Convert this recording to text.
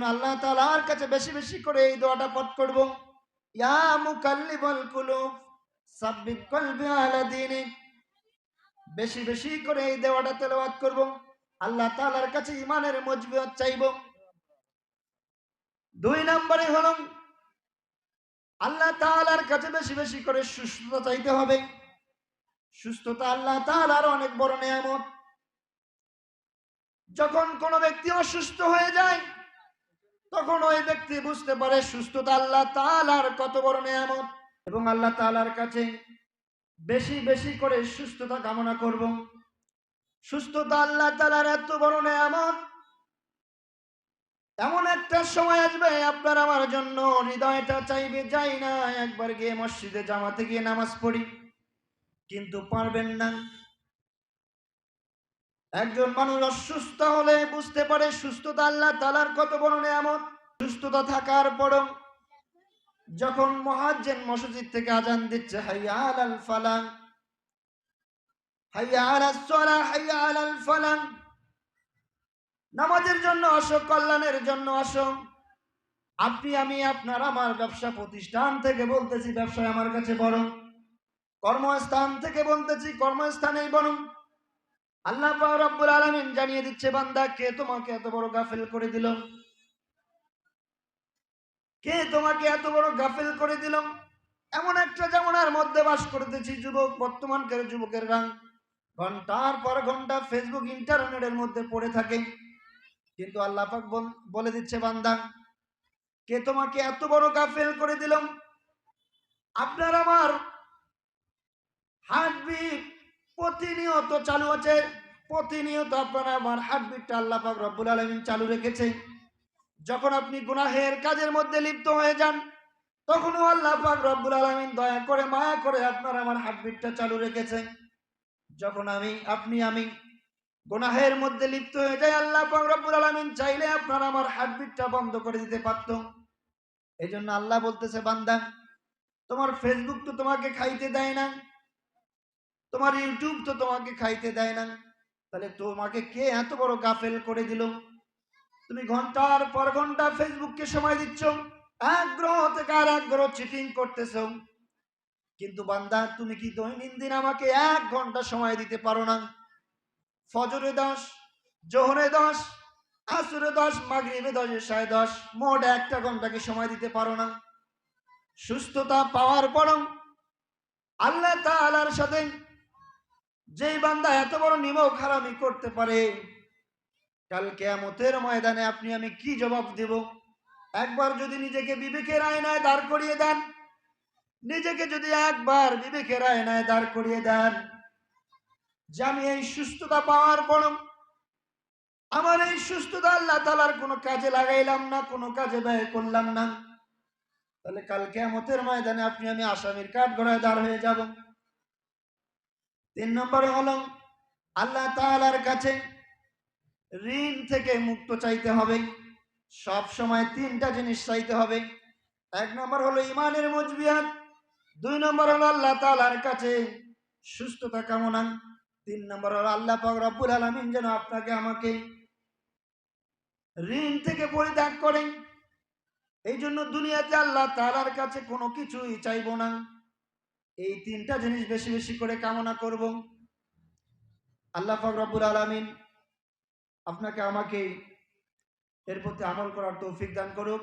জন্য আল্লাহ তাআলার কাছে বেশি বেশি করে এই দোয়াটা পাঠ করব। ইয়া মুকাল্লিবাল কুলুব আলা বেশি বেশি করে এই দেওয়াটা করব। আল্লাহ কাছে ইমানের মজবুত চাইব। দুই নম্বরে হলো, আল্লাহ তাআলার কাছে বেশি বেশি করে সুস্থতা চাইতে হবে। সুস্থতা আল্লাহ তাআলার অনেক বড় নিয়ামত। যখন কোনো ব্যক্তি অসুস্থ হয়ে যায় তখন ওই ব্যক্তি বুঝতে পারে সুস্থতা আল্লাহ তালার কত বড় নিয়ামত। এবং আল্লাহ তাআলার কাছে বেশি বেশি করে সুস্থতা কামনা করব। সুস্থতা আল্লাহ তাআলার এত বড় নিয়ামত। এমন একটা সময় আসবে আপনার আমার জন্য, হৃদয়টা চাইবে, যাই না, একবার গিয়ে মসজিদে জামাতে গিয়ে নামাজ পড়ি। কিন্তু পারবেন না। একজন মানুষ অসুস্থ হলে বুঝতে পারে সুস্থতা আল্লাহ তালার কত বড় নিয়ামত। সুস্থতা থাকার পরও যখন মহাজ্জেন মসজিদ থেকে আজান দিচ্ছে, হাইয়া আলাল ফালাং, হাইয়া হাইয়া আলাল ফালাং, নামাজের জন্য আসো, কল্যাণের জন্য আসো। আপনি, আমি, আপনার, আমার ব্যবসা প্রতিষ্ঠান থেকে বলতেছি, ব্যবসায় আমার কাছে বড় কর্মস্থান থেকে বলতেছি, কর্মস্থানেই বড় আল্লাহ রব্বুল আলামিন জানিয়ে দিচ্ছে, বান্দা, কে তোমাকে এত বড় গাফেল করে দিল? কে তোমাকে এত বড় গাফেল করে দিল? এমন একটা জামানার মধ্যে বাস করতেছি যুবক, বর্তমানকার যুবকের গান ঘণ্টার পর ঘণ্টা ফেসবুক ইন্টারনেটের মধ্যে পড়ে থাকে। কিন্তু আল্লাহ পাক বলে দিচ্ছে, বান্দা, কে তোমাকে এত বড় গাফেল করে দিল? আপনার আমার হার্টবিট প্রতিনিয়ত চালু আছে। প্রতিনিয়ত আপনার আমার হার্টবিটটা আল্লাহ পাক রব্বুল আলমিন চালু রেখেছে যখন আপনি গুনাহের কাজের মধ্যে লিপ্ত হয়ে যান, তখনও আল্লাহ পাক রব্বুল আলমিন দয়া করে, মায়া করে আপনার আমার হার্টবিটটা চালু রেখেছে যখন আমি, আপনি আমি গুনাহের মধ্যে লিপ্ত হয়ে যাই, আল্লাহ পাক রব্বুল আলমিন চাইলে আপনার আমার হার্টবিটটা বন্ধ করে দিতে পারত এই জন্য আল্লাহ বলতেছে, বান্দা, তোমার ফেসবুক তো তোমাকে খাইতে দেয় না। তোমার ইউটিউব তো তোমাকে খাইতে দেয় না। তাহলে তোমাকে কে এত বড় গাফেল করে দিল? তুমি ঘণ্টার পর ঘণ্টা ফেসবুককে সময় দিচ্ছ, আগ্রহ থেকে আর আগ্রহ চিটিং করতেছ। কিন্তু বান্দা, তুমি কি দৈনন্দিন আমাকে এক ঘণ্টা সময় দিতে পারো না? ফজরে দশ, জোহরে দশ, আসরে দশ, মাগরিবে দশ সাড়ে দশ, মোট একটা ঘন্টাকে সময় দিতে পারো না। সুস্থতা পাওয়ার পরও আল্লাহ তাআলার সাথে যেই বান্দা এত বড় নিমক হারামি করতে পারে, কাল কেয়ামতের ময়দানে আপনি আমি কি জবাব দেব? একবার যদি নিজেকে বিবেকের আয়নায় দাঁড় করিয়ে দেন, নিজেকে যদি একবার বিবেকের আয়নায় দাঁড় করিয়ে দেন, যে আমি এই সুস্থতা পাওয়ার পর আমার এই সুস্থতা আল্লাহ তালার কোনো কাজে লাগাইলাম না, কোনো কাজে ব্যয় করলাম না, তাহলে কালকে কেয়ামতের ময়দানে আপনি আমি আসামির কাঠ গড়ায় দাঁড় হয়ে যাব। তিন নম্বরে হলো আল্লাহ তাআলার কাছে ঋণ থেকে মুক্ত চাইতে হবে। সব সময় তিনটা জিনিস চাইতে হবে। এক নম্বর হলো ইমানের মজবিয়াত, দুই নম্বর হলো আল্লাহ তালার কাছে সুস্থতা কামনা, তিন নম্বর হলো আল্লাহ রব্বুল আলামিন যেন আপনাকে আমাকে ঋণ থেকে পরিত্যাগ করেন। এই জন্য দুনিয়াতে আল্লাহ তালার কাছে কোনো কিছুই চাইব না। এই তিনটা জিনিস বেশি বেশি করে কামনা করব। আল্লাহ ফাকরাবুল আলমিন আপনাকে আমাকে এর প্রতি আমল করার তৌফিক দান করুক।